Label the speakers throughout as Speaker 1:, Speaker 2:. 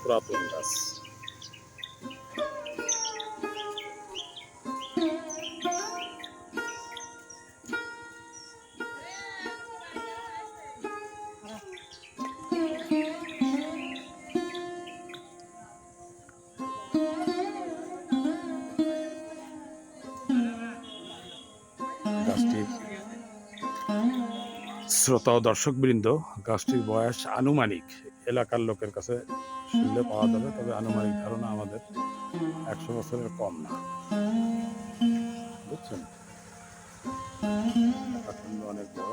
Speaker 1: পুরাতন গাছ গাছটির শ্রোতা ও দর্শকবৃন্দ, গাছটির বয়স আনুমানিক, এলাকার লোকের কাছে শুনলে পাওয়া যাবে, তবে আনুমানিক ধারণা আমাদের একশো বছরের কম না। বুঝছেন? অনেক বড়।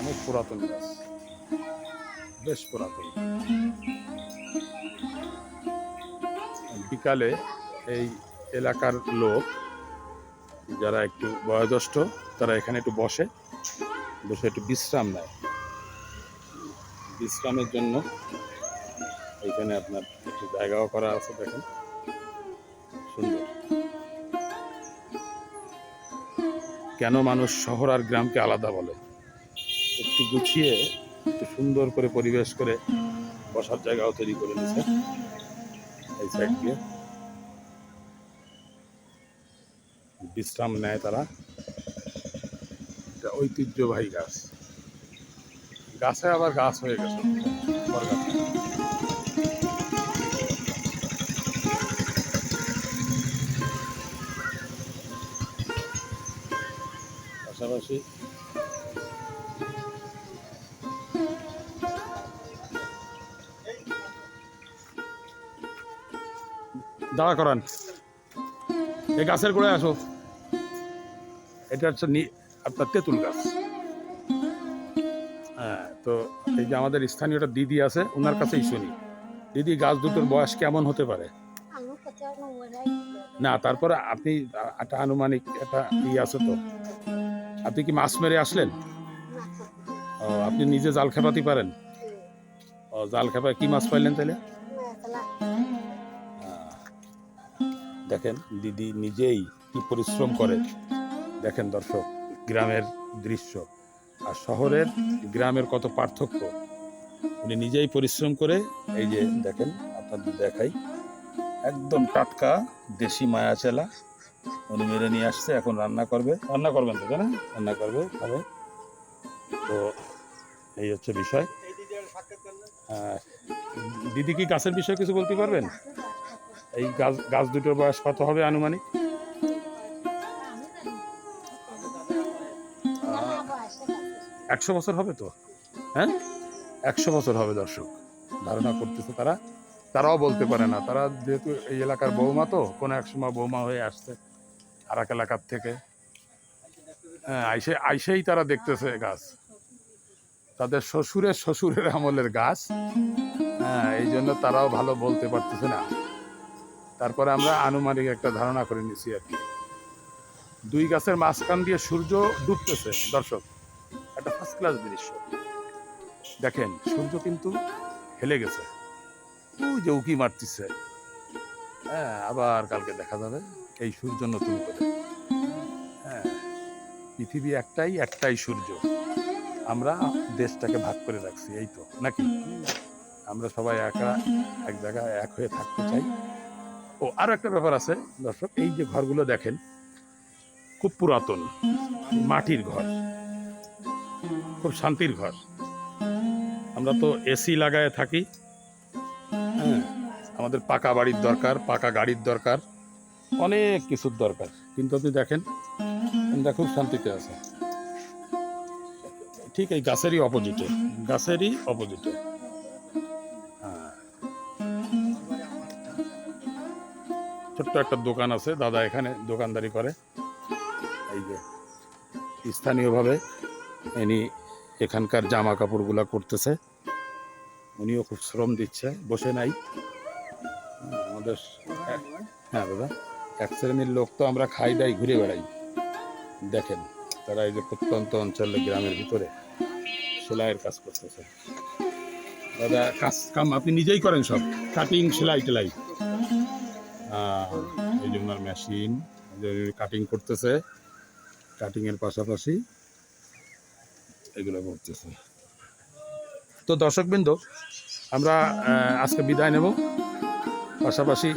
Speaker 1: অনেক পুরাতন গাছ। বেশ পুরাতন। বিকালে এই এলাকার লোক, যারা একটু বয়োজ্যেষ্ঠ, তারা এখানে একটু বসে বসে একটু বিশ্রাম নেয়। বিশ্রামের জন্য এখানে আপনার একটু জায়গাও করা আছে, দেখেন। সুন্দর। কেন মানুষ শহর আর গ্রামকে আলাদা বলে? একটু গুছিয়ে একটু সুন্দর করে পরিবেশ করে বসার জায়গাও তৈরি করে নিছে এই সাইড দিয়ে। বিশ্রাম নেয় তারা। এটা ঐতিহ্যবাহী গাছ। গাছে আবার গাছ হয়ে গেছে। পাশাপাশি দাঁড়া করান। এই গাছের গোড়ায় আসো। এটা হচ্ছে আপনার তেঁতুল গাছ। হ্যাঁ তো এই যে আমাদের স্থানীয় একটা দিদি আছে ওনার কাছেই শুনি। দিদি গাছ দুটোর বয়স কেমন হতে পারে? না তারপরে আপনি একটা আনুমানিক একটা ই আছে তো। আপনি কি মাছ মেরে আসলেন? ও, আপনি নিজে জাল খেপাতে পারেন? ও জাল খেপায় কি মাছ পাইলেন তাহলে? দেখেন দিদি নিজেই কি পরিশ্রম করে। দেখেন দর্শক, গ্রামের দৃশ্য আর শহরের গ্রামের কত পার্থক্য। উনি নিজেই পরিশ্রম করে এই যে দেখেন, আপনাদের দেখাই। একদম টাটকা দেশি মায়া চেলা উনি মেরে নিয়ে আসছে, এখন রান্না করবে। রান্না করবেন তো না? রান্না করবে, খাবে। তো এই হচ্ছে বিষয়। দিদি কি গাছের বিষয়ে কিছু বলতে পারবেন? এই গাছ গাছ দুটোর বয়স কত হবে আনুমানিক? একশো বছর হবে তো? হ্যাঁ? একশো বছর হবে দর্শক। ধারণা করতেছে তারা। তারাও বলতে পারে না। তারা যেহেতু এই এলাকার বৌমা তো, কোনো এক সময় বৌমা হয়ে আসছে আর এক এলাকার থেকে। হ্যাঁ আইসে, আইসেই তারা দেখতেছে গাছ। তাদের শ্বশুরের শ্বশুরের আমলের গাছ। হ্যাঁ এই জন্য তারাও ভালো বলতে পারতেছে না। তারপরে আমরা আনুমানিক একটা ধারণা করে নিছি আর কি। দুই গাছের মাঝখান দিয়ে সূর্য ডুবতেছে, দর্শক। একটা ফার্স্ট ক্লাস দৃশ্য। দেখেন, সূর্য কিন্তু হেলে গেছে। ওই যে উকি মারতেছে। হ্যাঁ আবার কালকে দেখা যাবে এই সূর্য নতুন করে। হ্যাঁ পৃথিবী একটাই একটাই সূর্য। আমরা দেশটাকে ভাগ করে রাখছি, এই তো, নাকি? আমরা সবাই একা, এক জায়গায় এক হয়ে থাকতে চাই। ও আরও একটা ব্যাপার আছে। দর্শক, এই যে ঘরগুলো দেখেন, খুব পুরাতন, মাটির ঘর, খুব শান্তির ঘর। আমরা তো এসি লাগায় থাকি হ্যাঁ আমাদের পাকা বাড়ির দরকার, পাকা গাড়ির দরকার, অনেক কিছুর দরকার। কিন্তু আপনি দেখেন, এটা খুব শান্তিতে আছে। ঠিক এই গাছেরই অপোজিটে গাছেরই অপোজিটে ছোট্ট একটা দোকান আছে, দাদা এখানে দোকানদারি করে। এই যে, স্থানীয়ভাবে ইনি এখানকার জামা কাপড়গুলা করতেছে। উনিও খুব শ্রম দিচ্ছে, বসে নাই। আমাদের হ্যাঁ দাদা, এক শ্রেণির লোক তো আমরা খাই দাই, ঘুরে বেড়াই। দেখেন, তারা এই যে প্রত্যন্ত অঞ্চলে, গ্রামের ভিতরে সেলাইয়ের কাজ করতেছে। দাদা, কাজ কাম আপনি নিজেই করেন সব, কাটিং সেলাই টেলাই এই যে ওনার মেশিন কাটিং করতেছে কাটিং এর পাশাপাশি এগুলো করতেছে। তো দর্শকবৃন্দ আমরা আজকে বিদায় নেব। পাশাপাশি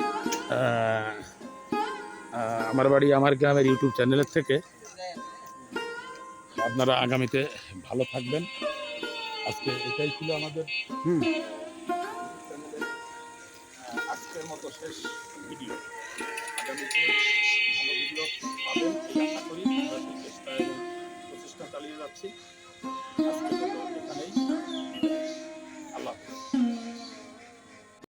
Speaker 1: আমার বাড়ি আমার গ্রামের ইউটিউব চ্যানেলের থেকে আপনারা আগামীতে ভালো থাকবেন। আজকে এটাই ছিল আমাদের
Speaker 2: হুম।
Speaker 1: আজকের মতো শেষ। ভিডিও। আগামী ভালো ভিডিও চেষ্টা এবং প্রচেষ্টা চালিয়ে যাচ্ছি।